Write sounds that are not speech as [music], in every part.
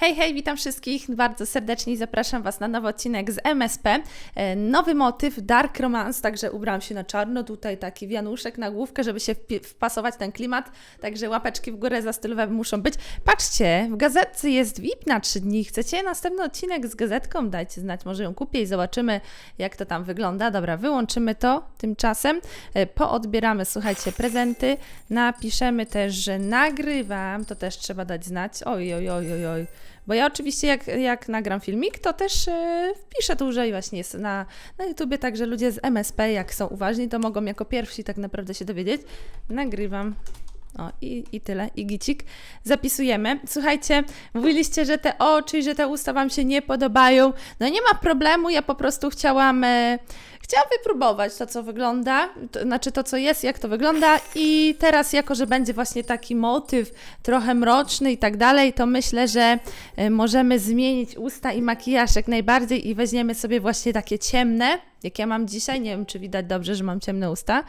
Hej, hej, witam wszystkich bardzo serdecznie i zapraszam Was na nowy odcinek z MSP. E, Nowy motyw Dark Romance, także ubrałam się na czarno, tutaj taki wianuszek na główkę, żeby się wpasować ten klimat, także łapeczki w górę za stylowe muszą być. Patrzcie, w gazetce jest VIP na 3 dni. Chcecie następny odcinek z gazetką? Dajcie znać, może ją kupię i zobaczymy, jak to tam wygląda. Dobra, wyłączymy to tymczasem. E, Poodbieramy, słuchajcie, prezenty. Napiszemy też, że nagrywam, to też trzeba dać znać. Oj, oj, oj, oj, oj. Bo ja oczywiście jak, jak nagram filmik, to też e, wpiszę tu, że właśnie jest na, na YouTubie, także ludzie z MSP, jak są uważni, to mogą jako pierwsi tak naprawdę się dowiedzieć. Nagrywam. O, i, i tyle, i gicik. Zapisujemy. Słuchajcie, mówiliście, że te oczy, i że te usta Wam się nie podobają. No nie ma problemu, ja po prostu chciałam, e, chciałam wypróbować to, co wygląda, to, znaczy to, co jest, jak to wygląda i teraz, jako że będzie właśnie taki motyw trochę mroczny i tak dalej, to myślę, że e, możemy zmienić usta i makijaż jak najbardziej i weźmiemy sobie właśnie takie ciemne, jak ja mam dzisiaj, nie wiem, czy widać dobrze, że mam ciemne usta.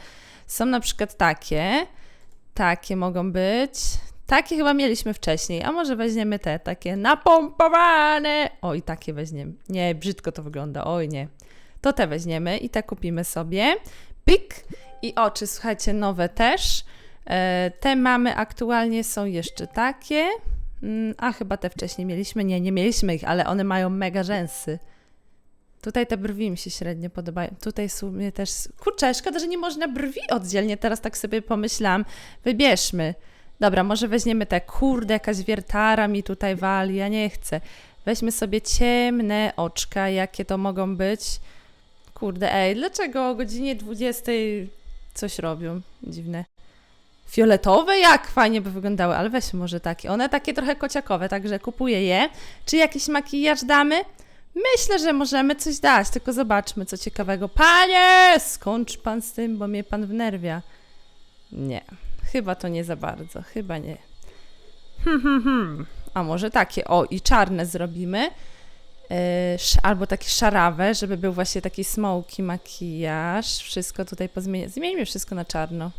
Są na przykład takie, takie mogą być. Takie chyba mieliśmy wcześniej, a może weźmiemy te takie napompowane. Oj, takie weźmiemy. Nie, brzydko to wygląda. Oj, nie. To te weźmiemy i te kupimy sobie. Pik i oczy, słuchajcie, nowe też. E, te mamy aktualnie, są jeszcze takie. Mm, A chyba te wcześniej mieliśmy. Nie, nie mieliśmy ich, ale one mają mega rzęsy. Tutaj te brwi mi się średnio podobają. Tutaj w sumie też. Kurczę, szkoda, że nie można brwi oddzielnie. Teraz tak sobie pomyślałam. Wybierzmy. Dobra, może weźmiemy te. Kurde, jakaś wiertara mi tutaj wali. Ja nie chcę. Weźmy sobie ciemne oczka. Jakie to mogą być? Kurde, ej, dlaczego o godzinie 20 coś robią? Dziwne. Fioletowe? Jak fajnie by wyglądały, ale weź może takie. One takie trochę kociakowe, także kupuję je. Czy jakiś makijaż damy? Myślę, że możemy coś dać, tylko zobaczmy co ciekawego. Panie, skończ pan z tym, bo mnie pan wnerwia. Nie, chyba to nie za bardzo, chyba nie. Hmm, hmm, hmm. A może takie, o i czarne zrobimy. Sz- albo takie szarawe, żeby był właśnie taki smoky makijaż. Wszystko tutaj pozmienię. Zmieńmy wszystko na czarno.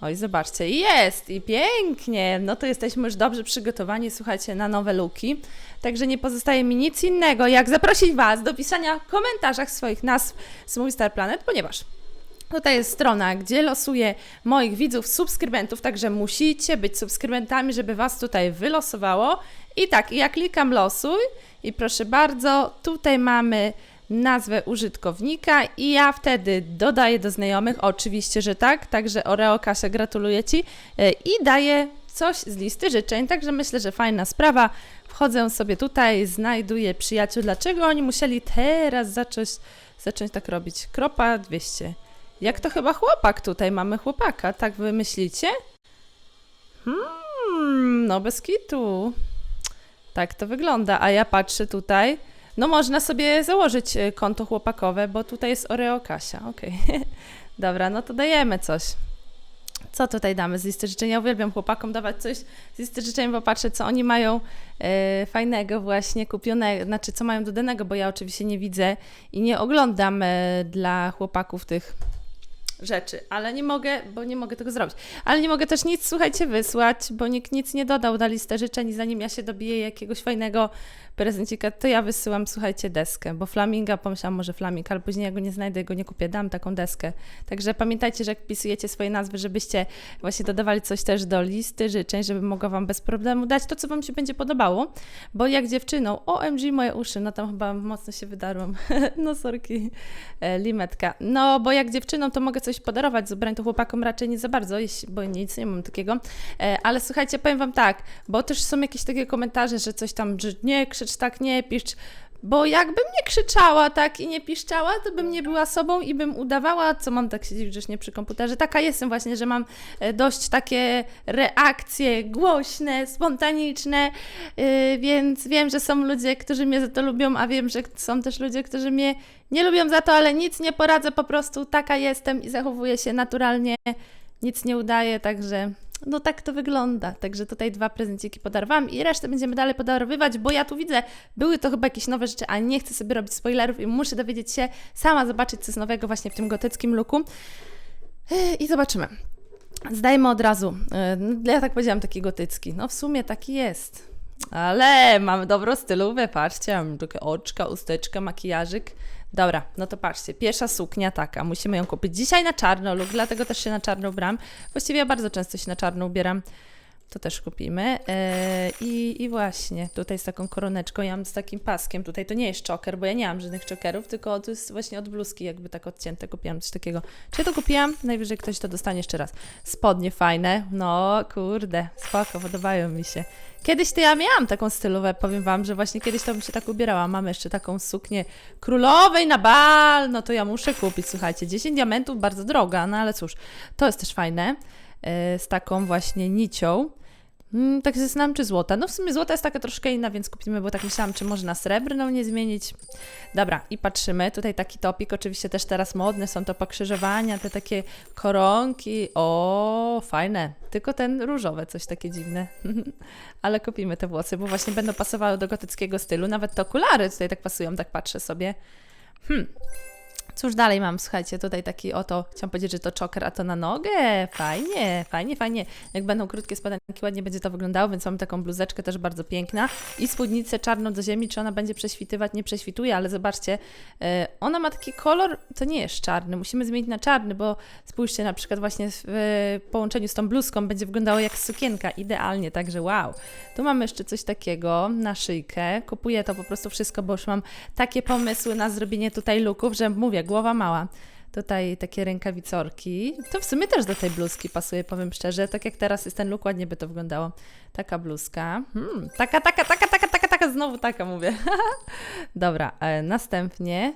Oj, zobaczcie, jest i pięknie. No to jesteśmy już dobrze przygotowani, słuchajcie, na nowe luki. Także nie pozostaje mi nic innego, jak zaprosić Was do pisania w komentarzach swoich nazw z mój Star Planet, ponieważ Tutaj jest strona, gdzie losuję moich widzów, subskrybentów, także musicie być subskrybentami, żeby Was tutaj wylosowało. I tak, ja klikam losuj i proszę bardzo, tutaj mamy nazwę użytkownika i ja wtedy dodaję do znajomych, oczywiście, że tak, także Oreo Kasia gratuluję Ci e, i daję coś z listy życzeń, także myślę, że fajna sprawa. Wchodzę sobie tutaj, znajduję przyjaciół. Dlaczego oni musieli teraz zacząć, zacząć tak robić? Kropa 200. Jak to chyba chłopak tutaj, mamy chłopaka, tak wy myślicie? Hmm, no bez kitu. Tak to wygląda, a ja patrzę tutaj. No można sobie założyć e, konto chłopakowe, bo tutaj jest Oreo Kasia, okej. [laughs] Dobra, no to dajemy coś. Co tutaj damy z listy życzeń? Ja uwielbiam chłopakom dawać coś z listy życzeń, bo patrzę, co oni mają e, fajnego właśnie kupionego, znaczy co mają dodanego, bo ja oczywiście nie widzę i nie oglądam e, dla chłopaków tych rzeczy, ale nie mogę, bo nie mogę tego zrobić. Ale nie mogę też nic, słuchajcie, wysłać, bo nikt nic nie dodał na listę życzeń i zanim ja się dobiję jakiegoś fajnego prezencika, to ja wysyłam, słuchajcie, deskę, bo flaminga, pomyślałam może flaming, ale później ja go nie znajdę, go nie kupię, dam taką deskę. Także pamiętajcie, że jak wpisujecie swoje nazwy, żebyście właśnie dodawali coś też do listy życzeń, żeby mogła Wam bez problemu dać to, co Wam się będzie podobało, bo jak dziewczyną, OMG moje uszy, no tam chyba mocno się wydarłam, [laughs] no sorki, e, limetka. No, bo jak dziewczyną to mogę coś podarować z to chłopakom raczej nie za bardzo, bo nic, nie mam takiego. E, Ale słuchajcie, powiem Wam tak, bo też są jakieś takie komentarze, że coś tam, że nie krzycz tak, nie pisz, bo jakbym nie krzyczała tak i nie piszczała, to bym nie była sobą i bym udawała, co mam tak siedzieć grzecznie przy komputerze. Taka jestem właśnie, że mam e, dość takie reakcje głośne, spontaniczne, yy, więc wiem, że są ludzie, którzy mnie za to lubią, a wiem, że są też ludzie, którzy mnie nie lubią za to, ale nic nie poradzę, po prostu taka jestem i zachowuję się naturalnie, nic nie udaję, także no tak to wygląda. Także tutaj dwa prezenciki podarowałam i resztę będziemy dalej podarowywać, bo ja tu widzę, były to chyba jakieś nowe rzeczy, a nie chcę sobie robić spoilerów i muszę dowiedzieć się, sama zobaczyć, co jest nowego właśnie w tym gotyckim. Yy, I zobaczymy. Zdajmy od razu. No, Ja tak powiedziałam, taki gotycki. No w sumie taki jest. Ale mamy dobrą stylówę, patrzcie, mam takie oczka, usteczka, makijażyk. Dobra, no to patrzcie, pierwsza suknia taka, musimy ją kupić dzisiaj na czarno lub dlatego też się na czarno ubram. Właściwie ja bardzo często się na czarno ubieram. To też kupimy. Eee, i, I właśnie, tutaj z taką koroneczką, ja mam z takim paskiem. Tutaj to nie jest czoker, bo ja nie mam żadnych czokerów, tylko to jest właśnie od bluzki jakby tak odcięte. Kupiłam coś takiego. Czy ja to kupiłam? Najwyżej ktoś to dostanie jeszcze raz. Spodnie fajne. No, kurde, spoko, podobają mi się. Kiedyś to ja miałam taką stylówę, powiem Wam, że właśnie kiedyś to bym się tak ubierała. Mam jeszcze taką suknię królowej na bal, no to ja muszę kupić, słuchajcie. 10 diamentów, bardzo droga, no ale cóż, to jest też fajne. Yy, z taką właśnie nicią. Mm, tak się zastanawiam, czy złota. No w sumie złota jest taka troszkę inna, więc kupimy, bo tak myślałam, czy może na srebrną nie zmienić. Dobra, i patrzymy. Tutaj taki topik, oczywiście też teraz modne są to pokrzyżowania, te takie koronki. O, fajne. Tylko ten różowe, coś takie dziwne. [laughs] Ale kupimy te włosy, bo właśnie będą pasowały do gotyckiego stylu. Nawet te okulary tutaj tak pasują, tak patrzę sobie. Hmm, Cóż dalej mam, słuchajcie, tutaj taki oto, chciałam powiedzieć, że to czoker, a to na nogę, fajnie, fajnie, fajnie. Jak będą krótkie spodenki, ładnie będzie to wyglądało, więc mam taką bluzeczkę też bardzo piękna. I spódnicę czarną do ziemi, czy ona będzie prześwitywać, nie prześwituje, ale zobaczcie, e, ona ma taki kolor, to nie jest czarny, musimy zmienić na czarny, bo spójrzcie, na przykład właśnie w połączeniu z tą bluzką będzie wyglądało jak sukienka, idealnie, także wow. Tu mamy jeszcze coś takiego na szyjkę, kupuję to po prostu wszystko, bo już mam takie pomysły na zrobienie tutaj looków, że mówię, głowa mała. Tutaj takie rękawicorki. To w sumie też do tej bluzki pasuje, powiem szczerze. Tak jak teraz jest ten look, ładnie by to wyglądało. Taka bluzka. Hmm, taka, taka, taka, taka, taka, taka, znowu taka mówię. [laughs] Dobra, e, następnie.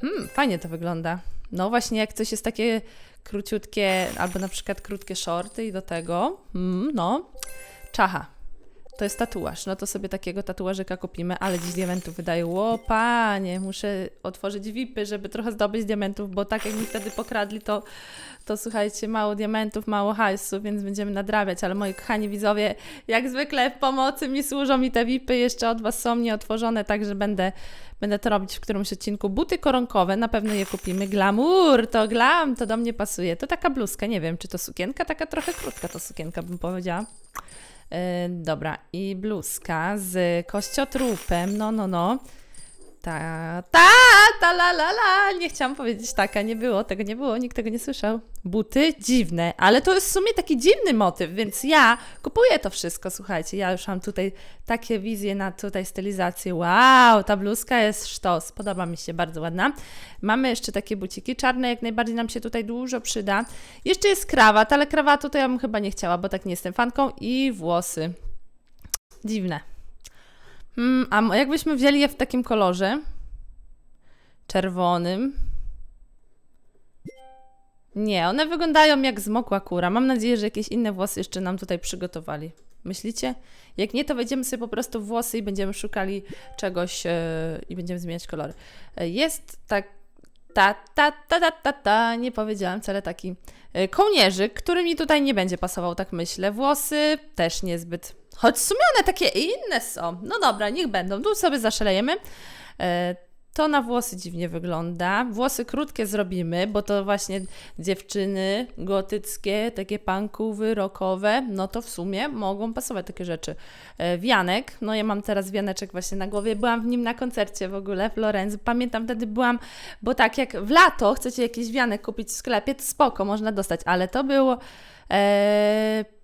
Hmm, fajnie to wygląda. No właśnie, jak coś jest takie króciutkie, albo na przykład krótkie shorty i do tego, hmm, no, czacha. To jest tatuaż. No to sobie takiego tatuażyka kupimy, ale dziś diamentów wydaje. Ło, panie, muszę otworzyć VIPy, żeby trochę zdobyć diamentów, bo tak jak mi wtedy pokradli, to, to słuchajcie, mało diamentów, mało hajsu, więc będziemy nadrabiać. Ale moi kochani widzowie, jak zwykle w pomocy mi służą i te VIPy jeszcze od Was są nieotworzone, także będę, będę to robić w którymś odcinku. Buty koronkowe, na pewno je kupimy. Glamour, to glam, to do mnie pasuje. To taka bluzka, nie wiem, czy to sukienka, taka trochę krótka to sukienka, bym powiedziała. Yy, dobra, i bluzka z kościotrupem, no, no, no. Ta, ta, ta, la, la, la. Nie chciałam powiedzieć taka, nie było, tego nie było, nikt tego nie słyszał. Buty dziwne, ale to jest w sumie taki dziwny motyw, więc ja kupuję to wszystko, słuchajcie, ja już mam tutaj takie wizje na tutaj stylizację. Wow, ta bluzka jest sztos, podoba mi się, bardzo ładna. Mamy jeszcze takie buciki czarne, jak najbardziej nam się tutaj dużo przyda. Jeszcze jest krawat, ale krawatu to ja bym chyba nie chciała, bo tak nie jestem fanką. I włosy. Dziwne. Hmm, a jakbyśmy wzięli je w takim kolorze czerwonym. Nie, one wyglądają jak zmokła kura. Mam nadzieję, że jakieś inne włosy jeszcze nam tutaj przygotowali. Myślicie? Jak nie, to wejdziemy sobie po prostu w włosy i będziemy szukali czegoś yy, i będziemy zmieniać kolory. Yy, jest tak ta, ta, ta, ta, ta, ta, nie powiedziałam wcale taki yy, kołnierzyk, który mi tutaj nie będzie pasował, tak myślę. Włosy też niezbyt Choć w sumie one takie inne są. No dobra, niech będą. Tu sobie zaszalejemy. E, to na włosy dziwnie wygląda. Włosy krótkie zrobimy, bo to właśnie dziewczyny gotyckie, takie pankowy, rockowe, no to w sumie mogą pasować takie rzeczy. E, wianek, no ja mam teraz wianeczek właśnie na głowie, byłam w nim na koncercie w ogóle w Lorenz. Pamiętam wtedy byłam, bo tak jak w lato chcecie jakiś wianek kupić w sklepie, to spoko, można dostać, ale to było... E,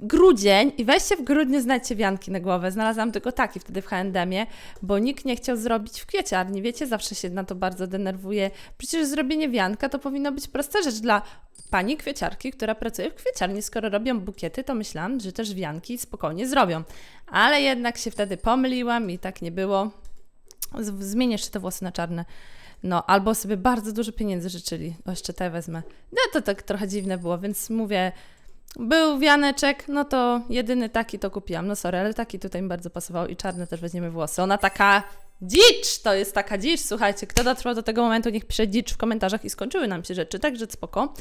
grudzień i weźcie w grudniu znajdźcie wianki na głowę. Znalazłam tylko taki wtedy w H&M-ie, bo nikt nie chciał zrobić w kwieciarni. Wiecie, zawsze się na to bardzo denerwuje. Przecież zrobienie wianka to powinno być prosta rzecz dla pani kwieciarki, która pracuje w kwieciarni. Skoro robią bukiety, to myślałam, że też wianki spokojnie zrobią. Ale jednak się wtedy pomyliłam i tak nie było. Zmienię jeszcze te włosy na czarne. No, albo sobie bardzo dużo pieniędzy życzyli. O, jeszcze te wezmę. No, to tak trochę dziwne było, więc mówię, był wianeczek, no to jedyny taki to kupiłam. No sorry, ale taki tutaj mi bardzo pasował i czarne też weźmiemy włosy. Ona taka dzicz, to jest taka dzicz, słuchajcie, kto dotrwał do tego momentu, niech pisze dzicz w komentarzach i skończyły nam się rzeczy, także spoko.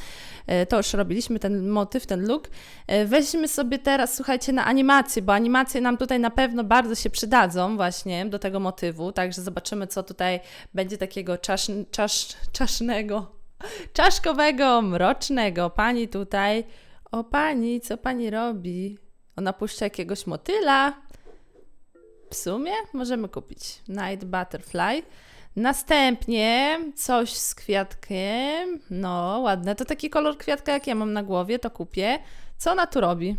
E, to już robiliśmy, ten motyw, ten look. E, weźmy sobie teraz, słuchajcie, na animację, bo animacje nam tutaj na pewno bardzo się przydadzą właśnie do tego motywu, także zobaczymy, co tutaj będzie takiego czasz, czasz, czasznego, czaszkowego, mrocznego. Pani tutaj o pani, co pani robi? Ona puszcza jakiegoś motyla. w sumie możemy kupić Night Butterfly. Następnie coś z kwiatkiem. No, ładne. To taki kolor kwiatka, jak ja mam na głowie, to kupię. Co ona tu robi?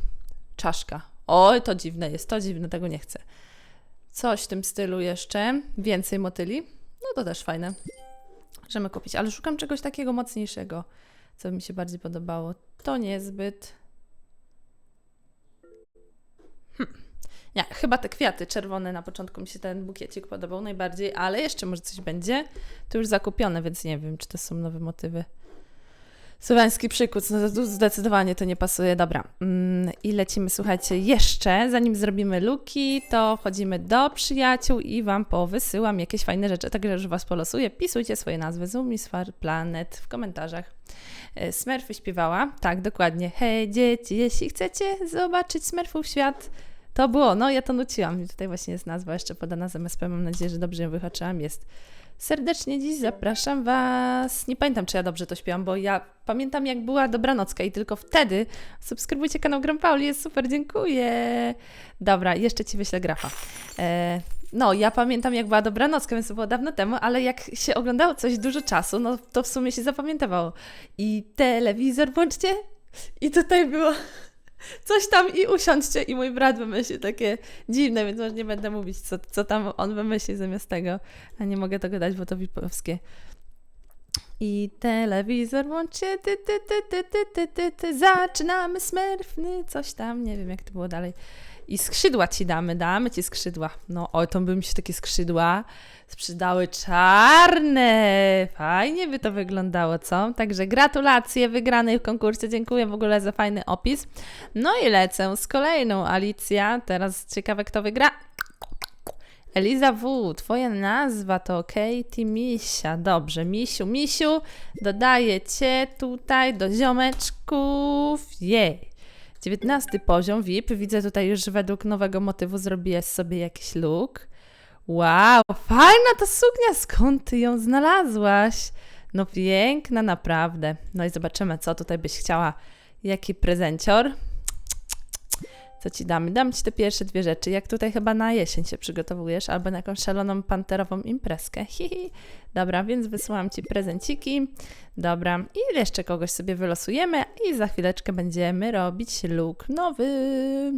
Czaszka. Oj, to dziwne jest, to dziwne, tego nie chcę. Coś w tym stylu jeszcze. Więcej motyli. No to też fajne. Możemy kupić, ale szukam czegoś takiego mocniejszego, co mi się bardziej podobało. To niezbyt. Hmm. Nie, chyba te kwiaty czerwone na początku mi się ten bukiecik podobał najbardziej, ale jeszcze może coś będzie. To już zakupione, więc nie wiem, czy to są nowe motywy. Słowiański przykuc, no zdecydowanie to nie pasuje. Dobra, mm, i lecimy, słuchajcie, jeszcze, zanim zrobimy luki, to wchodzimy do przyjaciół i Wam powysyłam jakieś fajne rzeczy, także już Was polosuję. Pisujcie swoje nazwy, Zumisfar Planet w komentarzach. E, Smurfy śpiewała, tak, dokładnie. Hej dzieci, jeśli chcecie zobaczyć Smurfów świat, to było, no ja to nuciłam. Tutaj właśnie jest nazwa jeszcze podana z MSP, mam nadzieję, że dobrze ją wyhaczyłam, jest. Serdecznie dziś zapraszam Was. Nie pamiętam, czy ja dobrze to śpiewam, bo ja pamiętam, jak była dobranocka i tylko wtedy subskrybujcie kanał Gram Pauli, jest super, dziękuję. Dobra, jeszcze Ci wyślę grafa. E, no, ja pamiętam, jak była dobranocka, więc to było dawno temu, ale jak się oglądało coś dużo czasu, no to w sumie się zapamiętało. I telewizor włączcie i tutaj było coś tam i usiądźcie i mój brat wymyśli takie dziwne, więc może nie będę mówić, co, co tam on wymyśli zamiast tego, a nie mogę tego dać, bo to wipowskie. I telewizor włączcie, ty, ty, ty, ty, ty, ty, ty, ty, zaczynamy smurfny, coś tam, nie wiem jak to było dalej. I skrzydła ci damy, damy ci skrzydła. No, oj, to by mi się takie skrzydła sprzedały czarne. Fajnie by to wyglądało, co? Także gratulacje wygranej w konkursie. Dziękuję w ogóle za fajny opis. No i lecę z kolejną Alicja. Teraz ciekawe, kto wygra. Eliza W, twoja nazwa to Katie Misia. Dobrze, Misiu, Misiu, dodaję cię tutaj do ziomeczków. Jej. 19 poziom VIP. Widzę tutaj już według nowego motywu zrobiłeś sobie jakiś look. Wow, fajna ta suknia, skąd ty ją znalazłaś? No piękna, naprawdę. No i zobaczymy, co tutaj byś chciała. Jaki prezencior? Co ci damy? Dam ci te pierwsze dwie rzeczy. Jak tutaj chyba na jesień się przygotowujesz, albo na jakąś szaloną panterową imprezkę. Hihi. Dobra, więc wysyłam ci prezenciki. Dobra, i jeszcze kogoś sobie wylosujemy i za chwileczkę będziemy robić look nowy.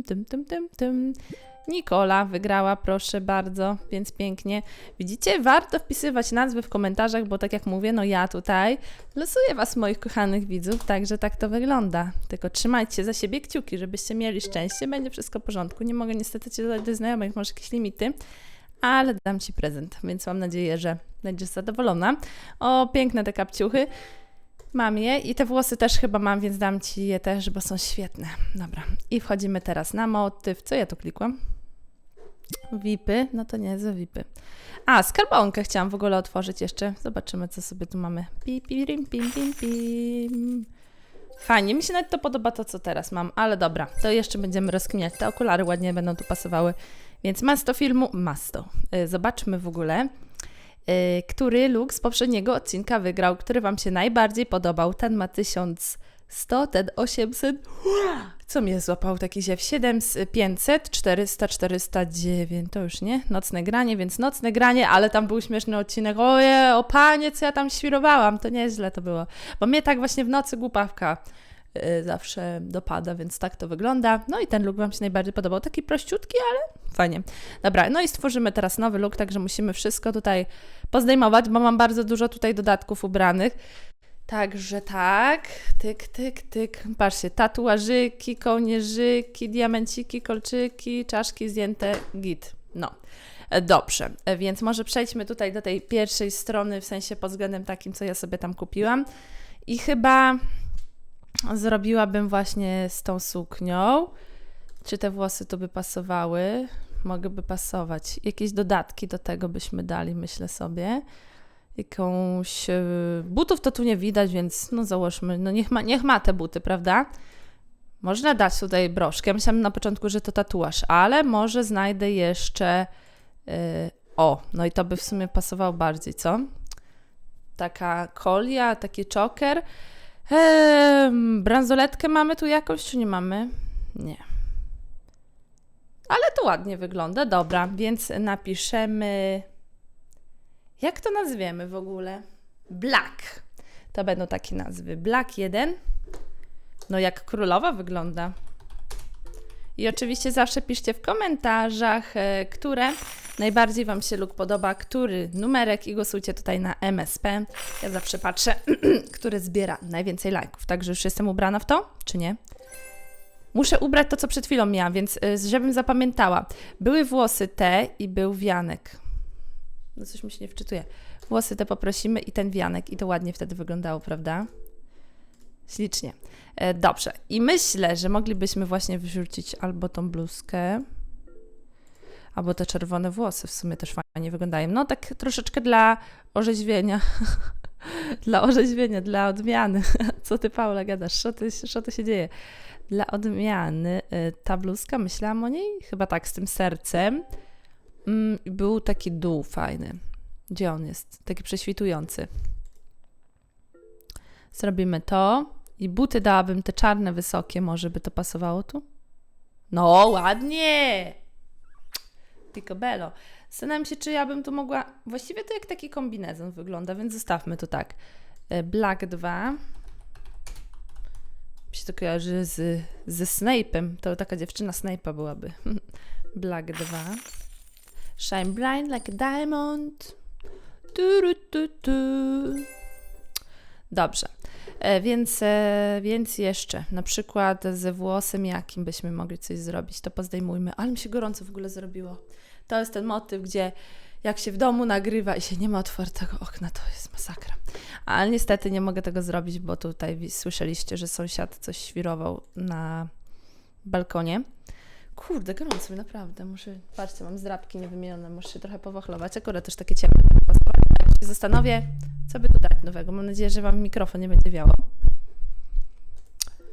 Tym, tym, tym, tym. Nikola wygrała, proszę bardzo, więc pięknie. Widzicie, warto wpisywać nazwy w komentarzach, bo tak jak mówię, no ja tutaj losuję Was, moich kochanych widzów, także tak to wygląda. Tylko trzymajcie za siebie kciuki, żebyście mieli szczęście, będzie wszystko w porządku. Nie mogę niestety Cię dodać do znajomych, może jakieś limity, ale dam Ci prezent, więc mam nadzieję, że będziesz zadowolona. O, piękne te kapciuchy. Mam je i te włosy też chyba mam, więc dam Ci je też, bo są świetne. Dobra, i wchodzimy teraz na motyw. Co ja tu klikłam? VIPy, no to nie za VIPy. A, skarbonkę chciałam w ogóle otworzyć jeszcze. Zobaczymy, co sobie tu mamy. Pi, pi, rim, pim, pim, pim. Fajnie, mi się nawet to podoba to, co teraz mam, ale dobra, to jeszcze będziemy rozkminiać. Te okulary ładnie będą tu pasowały, więc masto filmu, masto. Y, zobaczmy w ogóle, y, który look z poprzedniego odcinka wygrał, który Wam się najbardziej podobał. Ten ma 1100, ten 800. Co mnie złapał taki ziew? 7, 500, 400, 409. To już nie? Nocne granie, więc nocne granie, ale tam był śmieszny odcinek. Oje, o panie, co ja tam świrowałam. To nieźle to było. Bo mnie tak właśnie w nocy głupawka zawsze dopada, więc tak to wygląda. No i ten look Wam się najbardziej podobał. Taki prościutki, ale fajnie. Dobra, no i stworzymy teraz nowy look, także musimy wszystko tutaj pozdejmować, bo mam bardzo dużo tutaj dodatków ubranych. Także tak, tyk, tyk, tyk. Patrzcie, tatuażyki, kołnierzyki, diamenciki, kolczyki, czaszki zdjęte, git. No, e, dobrze. E, Więc może przejdźmy tutaj do tej pierwszej strony, w sensie pod względem takim, co ja sobie tam kupiłam. I chyba zrobiłabym właśnie z tą suknią. Czy te włosy tu by pasowały? Mogłyby pasować. Jakieś dodatki do tego byśmy dali, myślę sobie jakąś. e, Butów to tu nie widać, więc no załóżmy, no niech ma, niech ma te buty, prawda? Można dać tutaj broszkę. Ja myślałam na początku, że to tatuaż, ale może znajdę jeszcze. e, o, no i to by w sumie pasowało bardziej, co? Taka kolia, taki choker. Eee, bransoletkę mamy tu jakąś, czy nie mamy? Nie. Ale to ładnie wygląda. Dobra, więc napiszemy. Jak to nazwiemy w ogóle? Black. To będą takie nazwy. Black 1. No jak królowa wygląda. I oczywiście zawsze piszcie w komentarzach, e, które najbardziej Wam się luk podoba, który numerek i głosujcie tutaj na MSP. Ja zawsze patrzę, [clears throat] który zbiera najwięcej lajków. Także już jestem ubrana w to, czy nie? Muszę ubrać to, co przed chwilą miałam, więc y, żebym zapamiętała. Były włosy te i był wianek. No coś mi się nie wczytuje. Włosy te poprosimy i ten wianek. I to ładnie wtedy wyglądało, prawda? Ślicznie. E, dobrze. I myślę, że moglibyśmy właśnie wyrzucić albo tą bluzkę, albo te czerwone włosy. W sumie też fajnie wyglądają. No tak troszeczkę dla orzeźwienia. [laughs] dla orzeźwienia, dla odmiany. [laughs] Co ty, Paula, gadasz? Co, ty, co to się dzieje? Dla odmiany y, ta bluzka, myślałam o niej chyba tak z tym sercem. Mm, Był taki dół fajny. Gdzie on jest? Taki prześwitujący. Zrobimy to. I buty dałabym te czarne, wysokie. Może by to pasowało tu? No, ładnie! Picobello. Zastanawiam się, czy ja bym tu mogła... Właściwie to jak taki kombinezon wygląda, więc zostawmy to tak. Y, Black 2 mi się to kojarzy z, ze Snape'em. To taka dziewczyna Snape'a byłaby. [laughs] Black 2. Shine bright like a diamond. Ru, tu, tu. Dobrze. E, więc, e, więc jeszcze, na przykład ze włosem jakim byśmy mogli coś zrobić, to pozdejmujmy. Ale mi się gorąco w ogóle zrobiło. To jest ten motyw, gdzie jak się w domu nagrywa i się nie ma otwartego okna, to jest masakra. Ale niestety nie mogę tego zrobić, bo tutaj słyszeliście, że sąsiad coś świrował na balkonie. Kurde, gorąco mi naprawdę. Muszę, patrzcie, mam zdrabki niewymienione, muszę się trochę powachlować. Akurat też takie ciepłe. Się zastanowię, co by tu dać nowego. Mam nadzieję, że Wam mikrofon nie będzie wiało.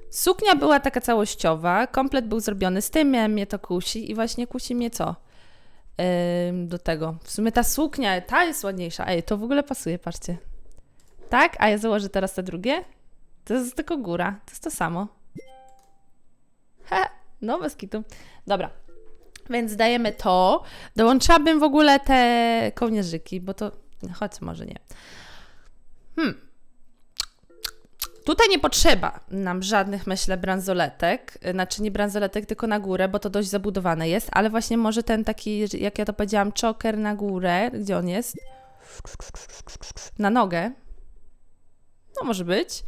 Suknia była taka całościowa, komplet był zrobiony z tym, mnie to kusi i właśnie kusi mnie co? Do tego. W sumie ta suknia, ta jest ładniejsza. Ej, to w ogóle pasuje, patrzcie. Tak? A ja założę teraz te drugie? To jest tylko góra. To jest to samo. He, no bez kitu. Dobra. Więc dajemy to. Dołączałabym w ogóle te kołnierzyki, bo to... Choć może nie. Hmm. Tutaj nie potrzeba nam żadnych, myślę, bransoletek. Znaczy nie bransoletek, tylko na górę, bo to dość zabudowane jest, ale właśnie może ten taki, jak ja to powiedziałam, choker na górę. Gdzie on jest? Na nogę. No może być.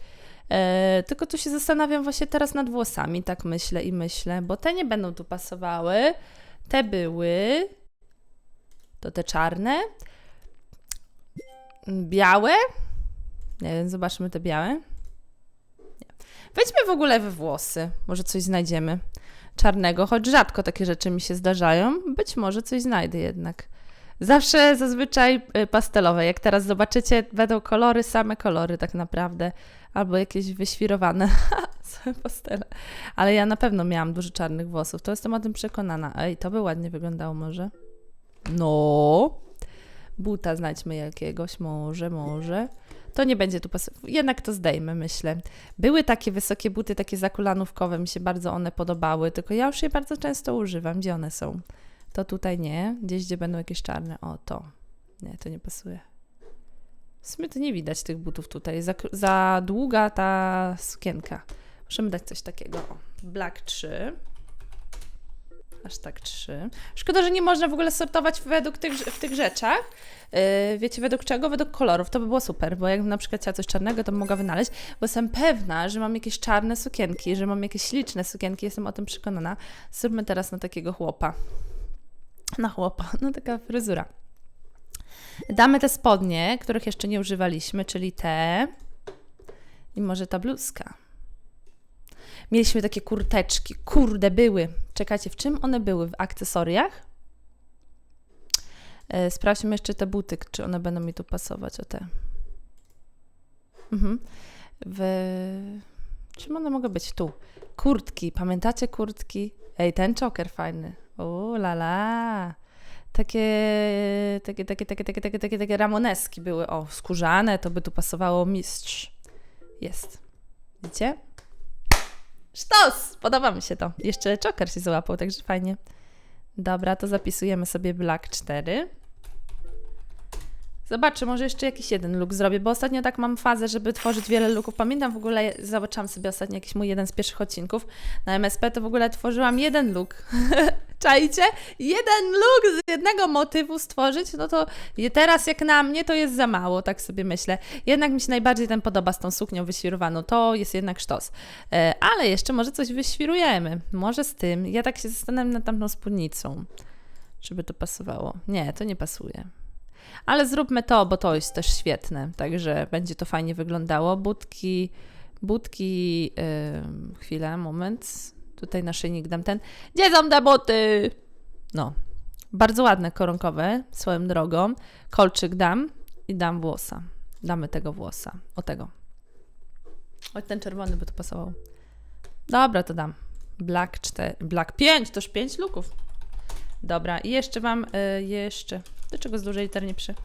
E, tylko tu się zastanawiam właśnie teraz nad włosami, tak myślę i myślę, bo te nie będą tu pasowały. Te były. To te czarne. Białe. Nie wiem, zobaczmy te białe. Nie. Wejdźmy w ogóle we włosy. Może coś znajdziemy czarnego, choć rzadko takie rzeczy mi się zdarzają. Być może coś znajdę jednak. Zawsze zazwyczaj y, pastelowe. Jak teraz zobaczycie, będą kolory, same kolory tak naprawdę. Albo jakieś wyświrowane [laughs] same pastele. Ale ja na pewno miałam dużo czarnych włosów. To jestem o tym przekonana. Ej, to by ładnie wyglądało może. No. Buta znajdźmy jakiegoś. Może, może. To nie będzie tu pasować. Jednak to zdejmę, myślę. Były takie wysokie buty, takie zakulanówkowe. Mi się bardzo one podobały. Tylko ja już je bardzo często używam. Gdzie one są? To tutaj nie. Gdzieś, gdzie będą jakieś czarne. O, to. Nie, to nie pasuje. W sumie to nie widać tych butów tutaj. Za, za długa ta sukienka. Możemy dać coś takiego. Black 3. Aż tak 3. Szkoda, że nie można w ogóle sortować według tych, w tych rzeczach. Yy, wiecie, według czego? Według kolorów. To by było super, bo jakbym na przykład chciała coś czarnego, to bym mogła wynaleźć, bo jestem pewna, że mam jakieś czarne sukienki, że mam jakieś śliczne sukienki. Jestem o tym przekonana. Zróbmy teraz na takiego chłopa. Na chłopa. [laughs] No taka fryzura. Damy te spodnie, których jeszcze nie używaliśmy, czyli te. I może ta bluzka. Mieliśmy takie kurteczki. Kurde, były. Czekajcie, w czym one były? W akcesoriach? E, sprawdźmy jeszcze te buty, czy one będą mi tu pasować, o te. Mhm. W... Czym one mogą być? Tu. Kurtki. Pamiętacie kurtki? Ej, ten choker fajny. O, la la. Takie, takie, takie, takie, takie, takie, takie, takie ramoneski były. O, skórzane, to by tu pasowało mistrz. Jest. Widzicie? Sztos! Podoba mi się to. Jeszcze choker się załapał, także fajnie. Dobra, to zapisujemy sobie Black 4. Zobaczę, może jeszcze jakiś jeden look zrobię, bo ostatnio tak mam fazę, żeby tworzyć wiele looków. Pamiętam w ogóle, zobaczyłam sobie ostatnio jakiś mój jeden z pierwszych odcinków na MSP, to w ogóle tworzyłam jeden look. [laughs] Czajcie? Jeden look z jednego motywu stworzyć, no to teraz jak na mnie to jest za mało, tak sobie myślę. Jednak mi się najbardziej ten podoba z tą suknią wyświrowaną, to jest jednak sztos. E, ale jeszcze może coś wyświrujemy, może z tym. Ja tak się zastanawiam nad tamtą spódnicą, żeby to pasowało. Nie, to nie pasuje. Ale zróbmy to, bo to jest też świetne, także będzie to fajnie wyglądało. Budki, budki, ym, chwilę, moment. Tutaj naszyjnik dam ten. Gdzie są te buty? No, bardzo ładne, koronkowe, swoją drogą. Kolczyk dam i dam włosa. Damy tego włosa, o tego. Oj, ten czerwony by to pasował. Dobra, to dam. Black 4, Black 5, to już 5 luków. Dobra, i jeszcze Wam, y, jeszcze, dlaczego z dużej litery nie przy...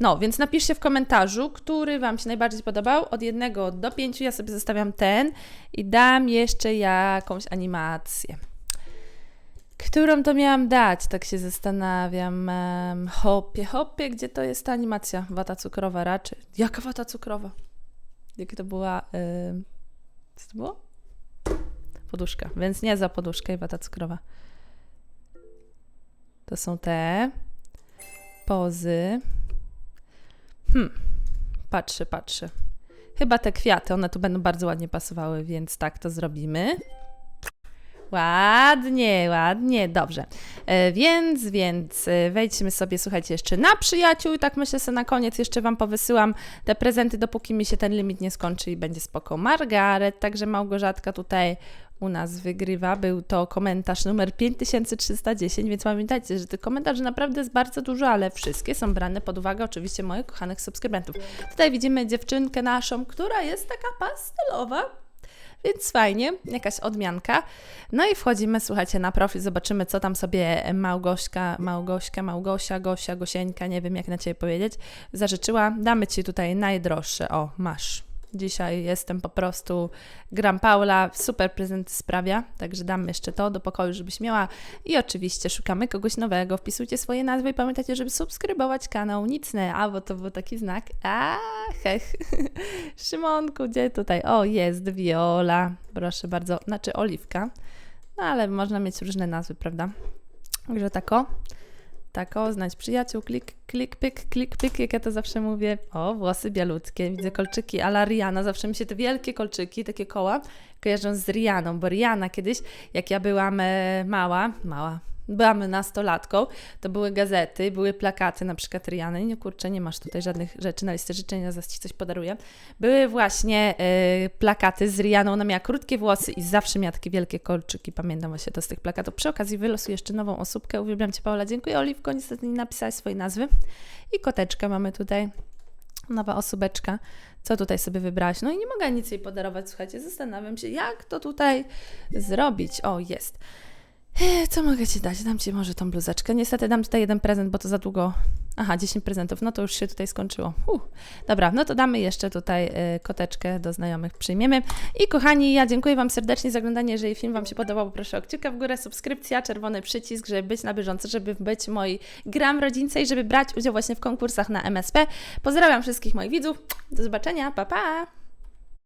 No, więc napiszcie w komentarzu, który Wam się najbardziej podobał. Od jednego do pięciu ja sobie zostawiam ten i dam jeszcze jakąś animację. Którą to miałam dać? Tak się zastanawiam. Hopie, hopie, gdzie to jest ta animacja? Wata cukrowa raczej. Jaka wata cukrowa? Jaka to była? ym, Co to było? Poduszka, więc nie za poduszkę i wata cukrowa. To są te pozy. Hmm, patrzę, patrzę. Chyba te kwiaty, one tu będą bardzo ładnie pasowały, więc tak to zrobimy. Ładnie, ładnie, dobrze. E, więc, więc e, wejdźmy sobie, słuchajcie, jeszcze na przyjaciół i tak myślę sobie na koniec jeszcze Wam powysyłam te prezenty, dopóki mi się ten limit nie skończy i będzie spoko. Margaret, także Małgorzatka tutaj u nas wygrywa. Był to komentarz numer 5310, więc pamiętajcie, że tych komentarzy naprawdę jest bardzo dużo, ale wszystkie są brane pod uwagę oczywiście moich kochanych subskrybentów. Tutaj widzimy dziewczynkę naszą, która jest taka pastelowa, więc fajnie, jakaś odmianka. No i wchodzimy, słuchajcie, na profil, zobaczymy, co tam sobie Małgośka, Małgośka, Małgosia, Gosia, Gosieńka, nie wiem jak na Ciebie powiedzieć, zażyczyła. Damy Ci tutaj najdroższe. O, masz. Dzisiaj jestem po prostu Gram Paula, super prezent sprawia, także dam jeszcze to do pokoju, żebyś miała. I oczywiście szukamy kogoś nowego, wpisujcie swoje nazwy i pamiętajcie, żeby subskrybować kanał Nicne, a bo to był taki znak. A, hech. [laughs] Szymonku, gdzie tutaj? O, jest Viola, proszę bardzo, znaczy Oliwka, no ale można mieć różne nazwy, prawda? Także tako. Tako, znać przyjaciół, klik, klik, pyk, klik, pyk, jak ja to zawsze mówię. O, włosy bialutkie, widzę kolczyki a la Rihanna. Zawsze mi się te wielkie kolczyki, takie koła, kojarzą z Rihanną, bo Rihanna kiedyś, jak ja byłam e, mała, mała, byłam nastolatką, to były gazety, były plakaty, na przykład Rihanny. Nie kurczę, nie masz tutaj żadnych rzeczy na listę życzenia, zaraz Ci coś podaruję. Były właśnie e, plakaty z Rihanną, ona miała krótkie włosy i zawsze miała takie wielkie kolczyki, pamiętam właśnie to z tych plakatów. Przy okazji wylosuję jeszcze nową osóbkę, uwielbiam Cię Paula, dziękuję Oliwko, niestety nie napisałaś swojej nazwy. I koteczka mamy tutaj, nowa osóbeczka. Co tutaj sobie wybrałaś? No i nie mogę nic jej podarować, słuchajcie, zastanawiam się, jak to tutaj zrobić. O, jest. Co mogę Ci dać? Dam Ci może tą bluzeczkę. Niestety dam tutaj jeden prezent, bo to za długo. Aha, 10 prezentów. No to już się tutaj skończyło. Uh. Dobra, no to damy jeszcze tutaj y, koteczkę do znajomych, przyjmiemy. I kochani, ja dziękuję Wam serdecznie za oglądanie. Jeżeli film Wam się podobał, proszę o kciuka w górę, subskrypcja, czerwony przycisk, żeby być na bieżąco, żeby być moi gram rodzince i żeby brać udział właśnie w konkursach na MSP. Pozdrawiam wszystkich moich widzów. Do zobaczenia. Pa, pa!